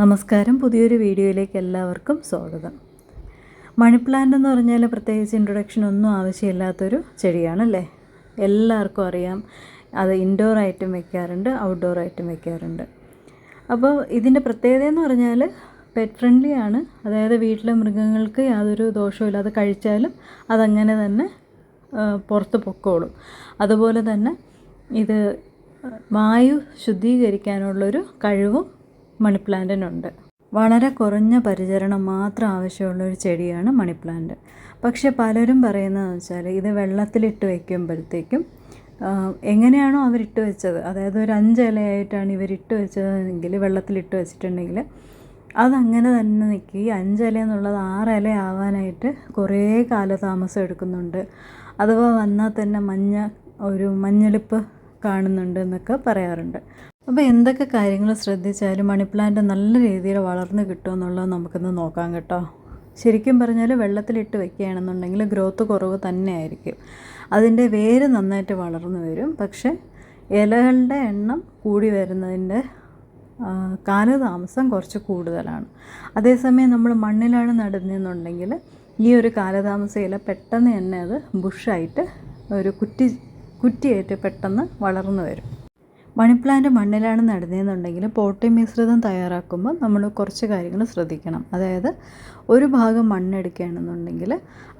നമസ്കാരം. പുതിയൊരു വീഡിയോയിലേക്ക് എല്ലാവർക്കും സ്വാഗതം. മണി പ്ലാന്റ് എന്ന് പറഞ്ഞാൽ പ്രത്യേകിച്ച് ഇൻട്രൊഡക്ഷൻ ഒന്നും ആവശ്യമില്ലാത്തൊരു ചെടിയാണല്ലേ? എല്ലാവർക്കും അറിയാം. അത് ഇൻഡോർ ആയിട്ടും വെക്കാറുണ്ട് ഔട്ട്ഡോർ ആയിട്ടും വെക്കാറുണ്ട്. അപ്പോൾ ഇതിന്റെ പ്രത്യേകത എന്ന് പറഞ്ഞാൽ പെറ്റ് ഫ്രണ്ട്ലി ആണ്. അതായത് വീട്ടിലെ മൃഗങ്ങൾക്ക് യാതൊരു ദോഷവും അത് കഴിച്ചാലും അതങ്ങനെ തന്നെ പുറത്ത് പൊക്കോളും. അതുപോലെ തന്നെ ഇത് വായു ശുദ്ധീകരിക്കാനുള്ളൊരു കഴിവും മണി പ്ലാന്റിനുണ്ട് വളരെ കുറഞ്ഞ പരിചരണം മാത്രം ആവശ്യമുള്ള ഒരു ചെടിയാണ് മണി പ്ലാന്റ് പക്ഷെ പലരും പറയുന്നതെന്ന് വെച്ചാൽ ഇത് വെള്ളത്തിലിട്ട് വയ്ക്കുമ്പോഴത്തേക്കും എങ്ങനെയാണോ അവരിട്ട് വെച്ചത്. അതായത് ഒരു അഞ്ച് ഇലയായിട്ടാണ് ഇവരിട്ട് വെച്ചതെങ്കിൽ വെള്ളത്തിലിട്ട് വെച്ചിട്ടുണ്ടെങ്കിൽ അതങ്ങനെ തന്നെ നിൽക്കി. അഞ്ച് അഞ്ചില എന്നുള്ളത് ആറ് ഇല ആവാനായിട്ട് കുറേ കാലതാമസം എടുക്കുന്നുണ്ട്. അഥവാ വന്നാൽ തന്നെ മഞ്ഞ ഒരു മഞ്ഞളിപ്പ് കാണുന്നുണ്ട് എന്നൊക്കെ പറയാറുണ്ട്. അപ്പോൾ എന്തൊക്കെ കാര്യങ്ങൾ ശ്രദ്ധിച്ചാലും മണി പ്ലാന്റ് നല്ല രീതിയിൽ വളർന്ന് കിട്ടുമെന്നുള്ളത് നമുക്കൊന്ന് നോക്കാം കേട്ടോ. ശരിക്കും പറഞ്ഞാൽ വെള്ളത്തിലിട്ട് വെക്കുകയാണെന്നുണ്ടെങ്കിൽ ഗ്രോത്ത് കുറവ് തന്നെ ആയിരിക്കും അതിന്റെ വേര് നന്നായിട്ട് വളർന്നു വരും. പക്ഷേ ഇലകളുടെ എണ്ണം കൂടി വരുന്നതിന്റെ കാലതാമസം കുറച്ച് കൂടുതലാണ്. അതേസമയം നമ്മൾ മണ്ണിലാണ് നടുന്നതെന്നുണ്ടെങ്കിൽ ഈ ഒരു കാലതാമസം ഇല പെട്ടെന്ന് തന്നെ അത് ബുഷായിട്ട് ഒരു കുറ്റി കുറ്റിയായിട്ട് പെട്ടെന്ന് വളർന്നു വരും. മണി പ്ലാന്റ് മണ്ണിലാണ് നടുന്നതെന്നുണ്ടെങ്കിൽ പോട്ടി മിശ്രിതം തയ്യാറാക്കുമ്പോൾ നമ്മൾ കുറച്ച് കാര്യങ്ങൾ ശ്രദ്ധിക്കണം. അതായത് ഒരു ഭാഗം മണ്ണെടുക്കുകയാണെന്നുണ്ടെങ്കിൽ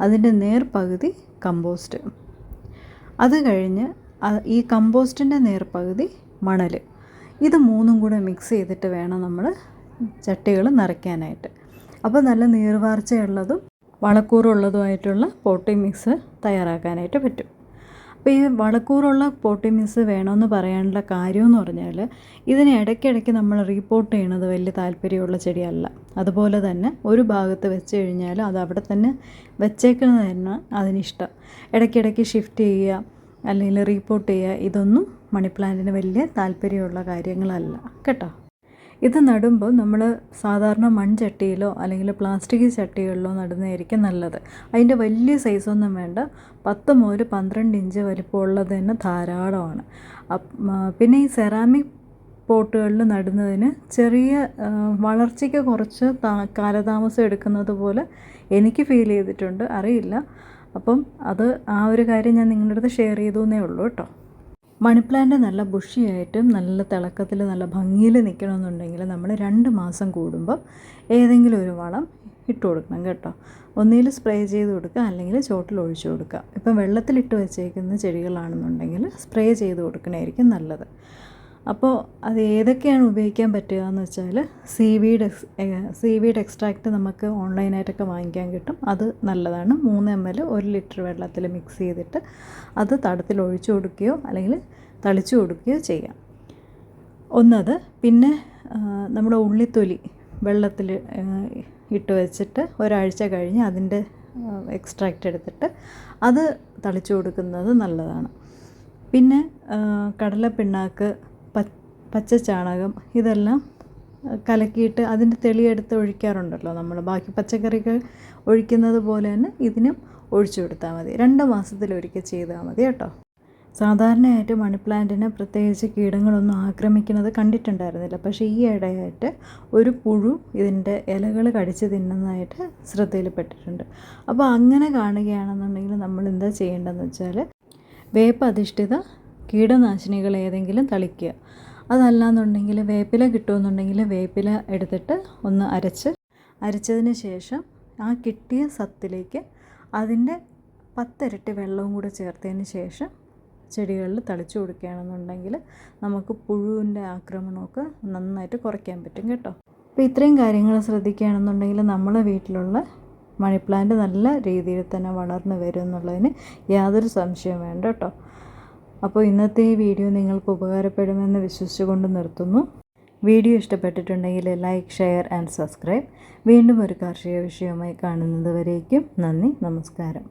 അതിന്റെ നേർപകുതി കമ്പോസ്റ്റ്. അത് കഴിഞ്ഞ് ഈ കമ്പോസ്റ്റിന്റെ നേർപകുതി മണൽ. ഇത് മൂന്നും കൂടെ മിക്സ് ചെയ്തിട്ട് വേണം നമ്മൾ ചട്ടികൾ നിറയ്ക്കാനായിട്ട്. അപ്പോൾ നല്ല നീർവാർച്ചയുള്ളതും വളക്കൂറുള്ളതുമായിട്ടുള്ള പോട്ടി മിക്സ് തയ്യാറാക്കാനായിട്ട് പറ്റും. അപ്പോൾ ഈ വളക്കൂറുള്ള പോട്ടി മിക്സ് വേണമെന്ന് പറയാനുള്ള കാര്യമെന്ന് പറഞ്ഞാൽ ഇതിന് ഇടയ്ക്കിടയ്ക്ക് നമ്മൾ റീപോർട്ട് ചെയ്യണത് വലിയ താല്പര്യമുള്ള ചെടിയല്ല. അതുപോലെ തന്നെ ഒരു ഭാഗത്ത് വെച്ച് കഴിഞ്ഞാൽ അത് അവിടെ തന്നെ വെച്ചേക്കുന്നത് തന്നെ അതിനിഷ്ടം ഇടയ്ക്കിടയ്ക്ക് ഷിഫ്റ്റ് ചെയ്യുക അല്ലെങ്കിൽ റീപോർട്ട് ചെയ്യുക ഇതൊന്നും മണി പ്ലാന്റിന് വലിയ താല്പര്യമുള്ള കാര്യങ്ങളല്ല. കേട്ടോ? ഇത് നടുമ്പോൾ നമ്മൾ സാധാരണ മൺചട്ടിയിലോ അല്ലെങ്കിൽ പ്ലാസ്റ്റിക് ചട്ടികളിലോ നടുന്നതായിരിക്കും നല്ലത്. അതിന്റെ വലിയ സൈസൊന്നും വേണ്ട. പത്ത് മോര് പന്ത്രണ്ട് ഇഞ്ച് വലിപ്പമുള്ളത് തന്നെ ധാരാളമാണ്. പിന്നെ ഈ സെറാമിക് പോട്ടുകളിൽ നടുന്നതിന് ചെറിയ വളർച്ചയ്ക്ക് കുറച്ച് കാലതാമസം എടുക്കുന്നത് പോലെ എനിക്ക് ഫീൽ ചെയ്തിട്ടുണ്ട്. അറിയില്ല. അപ്പം അത് ആ ഒരു കാര്യം ഞാൻ നിങ്ങളുടെ അടുത്ത് ഷെയർ ചെയ്തു എന്നേ ഉള്ളൂ കേട്ടോ. മണി പ്ലാന്റ് നല്ല ബുഷിയായിട്ടും നല്ല തിളക്കത്തിൽ നല്ല ഭംഗിയിൽ നിൽക്കണമെന്നുണ്ടെങ്കിൽ നമ്മൾ രണ്ട് മാസം കൂടുമ്പോൾ ഏതെങ്കിലും ഒരു വളം ഇട്ട് കൊടുക്കണം കേട്ടോ. ഒന്നിൽ സ്പ്രേ ചെയ്ത് കൊടുക്കുക അല്ലെങ്കിൽ ചോട്ടിൽ ഒഴിച്ചു കൊടുക്കുക. ഇപ്പം വെള്ളത്തിലിട്ട് വെച്ചേക്കുന്ന ചെടികളാണെന്നുണ്ടെങ്കിൽ സ്പ്രേ ചെയ്ത് കൊടുക്കണമായിരിക്കും നല്ലത്. അപ്പോൾ അത് ഏതൊക്കെയാണ് ഉപയോഗിക്കാൻ പറ്റുക എന്ന് വെച്ചാൽ സീവീഡ് എക്സ് സീവീഡ് എക്സ്ട്രാക്റ്റ് നമുക്ക് ഓൺലൈനായിട്ടൊക്കെ വാങ്ങിക്കാൻ കിട്ടും. അത് നല്ലതാണ്. മൂന്ന് എം എൽ ഒരു ലിറ്റർ വെള്ളത്തിൽ മിക്സ് ചെയ്തിട്ട് അത് തടത്തിൽ ഒഴിച്ചു കൊടുക്കുകയോ അല്ലെങ്കിൽ തളിച്ചു കൊടുക്കുകയോ ചെയ്യാം. ഒന്നത് പിന്നെ നമ്മുടെ ഉള്ളിത്തൊലി വെള്ളത്തിൽ ഇട്ട് വെച്ചിട്ട് ഒരാഴ്ച കഴിഞ്ഞ് അതിന്റെ എക്സ്ട്രാക്റ്റ് എടുത്തിട്ട് അത് തളിച്ചു കൊടുക്കുന്നത് നല്ലതാണ്. പിന്നെ കടലപ്പിണ്ണാക്ക് പച്ച ചാണകം ഇതെല്ലാം കലക്കിയിട്ട് അതിന്റെ തെളിയെടുത്ത് ഒഴിക്കാറുണ്ടല്ലോ നമ്മൾ. ബാക്കി പച്ചക്കറികൾ ഒഴിക്കുന്നത് പോലെ തന്നെ ഇതിനും ഒഴിച്ചു കൊടുത്താൽ മതി. രണ്ട് മാസത്തിലൊരിക്കൽ ചെയ്താൽ മതി കേട്ടോ. സാധാരണയായിട്ട് മണി പ്ലാന്റിനെ പ്രത്യേകിച്ച് കീടങ്ങളൊന്നും ആക്രമിക്കുന്നത് കണ്ടിട്ടുണ്ടായിരുന്നില്ല. പക്ഷേ ഈ ഇടയായിട്ട് ഒരു പുഴു ഇതിന്റെ ഇലകൾ കടിച്ച് തിന്നുന്നതായിട്ട് ശ്രദ്ധയിൽപ്പെട്ടിട്ടുണ്ട് അപ്പോൾ അങ്ങനെ കാണുകയാണെന്നുണ്ടെങ്കിൽ നമ്മൾ എന്താ ചെയ്യേണ്ടതെന്ന് വെച്ചാൽ വേപ്പ് അധിഷ്ഠിത കീടനാശിനികൾ ഏതെങ്കിലും തളിക്കുക. അതല്ലാന്നുണ്ടെങ്കിൽ വേപ്പില കിട്ടുമെന്നുണ്ടെങ്കിൽ വേപ്പില എടുത്തിട്ട് ഒന്ന് അരച്ച് അരച്ചതിന് ശേഷം ആ കിട്ടിയ സത്തിലേക്ക് അതിന്റെ പത്തിരട്ടി വെള്ളവും കൂടെ ചേർത്തതിന് ശേഷം ചെടികളിൽ തളിച്ചു കൊടുക്കുകയാണെന്നുണ്ടെങ്കിൽ നമുക്ക് പുഴുവിന്റെ ആക്രമണമൊക്കെ നന്നായിട്ട് കുറയ്ക്കാൻ പറ്റും കേട്ടോ. അപ്പോൾ ഇത്രയും കാര്യങ്ങൾ ശ്രദ്ധിക്കുകയാണെന്നുണ്ടെങ്കിൽ നമ്മളെ വീട്ടിലുള്ള മണി പ്ലാന്റ് നല്ല രീതിയിൽ തന്നെ വളർന്നു വരും എന്നുള്ളതിന് യാതൊരു സംശയവും വേണ്ട കേട്ടോ. അപ്പോൾ ഇന്നത്തെ ഈ വീഡിയോ നിങ്ങൾക്ക് ഉപകാരപ്പെടുമെന്ന് വിശ്വസിച്ചുകൊണ്ട് നിർത്തുന്നു. വീഡിയോ ഇഷ്ടപ്പെട്ടിട്ടുണ്ടെങ്കിൽ ലൈക്ക് ഷെയർ ആൻഡ് സബ്സ്ക്രൈബ്. വീണ്ടും ഒരു കാർഷിക വിഷയവുമായി കാണുന്നത് വരേക്കും നന്ദി നമസ്കാരം.